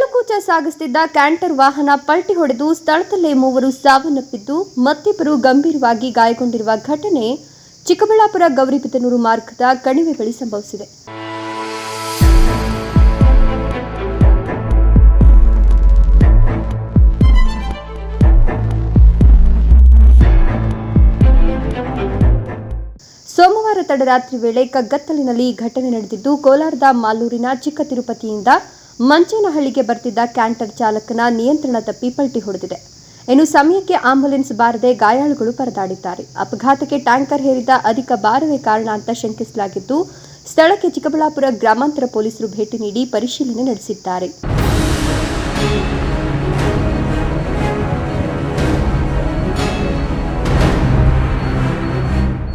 ಸಾಗಿಸುತ್ತಿದ್ದ ಕ್ಯಾಂಟರ್ ವಾಹನ ಪಲ್ಟಿ ಹೊಡೆದು ಸ್ಥಳದಲ್ಲೇ ಮೂವರು ಸಾವನ್ನಪ್ಪಿದ್ದು ಮತ್ತಿಬ್ಬರು ಗಂಭೀರವಾಗಿ ಗಾಯಗೊಂಡಿರುವ ಘಟನೆ ಚಿಕ್ಕಬಳ್ಳಾಪುರ ಗೌರಿಬಿದನೂರು ಮಾರ್ಗದ ಕಣಿವೆ ಬಳಿ ಸಂಭವಿಸಿದೆ. ಸೋಮವಾರ ತಡರಾತ್ರಿ ವೇಳೆ ಕಗ್ಗತ್ತಲಿನಲ್ಲಿ ಘಟನೆ ನಡೆದಿದ್ದು ಕೋಲಾರದ ಮಾಲೂರಿನ ಚಿಕ್ಕ ತಿರುಪತಿಯಿಂದ ಮಂಚೇನಹಳ್ಳಿಗೆ ಬರ್ತಿದ್ದ ಕ್ಯಾಂಟರ್ ಚಾಲಕನ ನಿಯಂತ್ರಣ ತಪ್ಪಿ ಪಲ್ಟಿ ಹೊಡೆದಿದೆ. ಇನ್ನು ಸಮಯಕ್ಕೆ ಆಂಬುಲೆನ್ಸ್ ಬಾರದೆ ಗಾಯಾಳುಗಳು ಪರದಾಡಿದ್ದಾರೆ. ಅಪಘಾತಕ್ಕೆ ಟ್ಯಾಂಕರ್ ಹೇರಿದ ಅಧಿಕ ಭಾರವೇ ಕಾರಣ ಅಂತ ಶಂಕಿಸಲಾಗಿದ್ದು, ಸ್ಥಳಕ್ಕೆ ಚಿಕ್ಕಬಳ್ಳಾಪುರ ಗ್ರಾಮಾಂತರ ಪೊಲೀಸರು ಭೇಟಿ ನೀಡಿ ಪರಿಶೀಲನೆ ನಡೆಸಿದ್ದಾರೆ.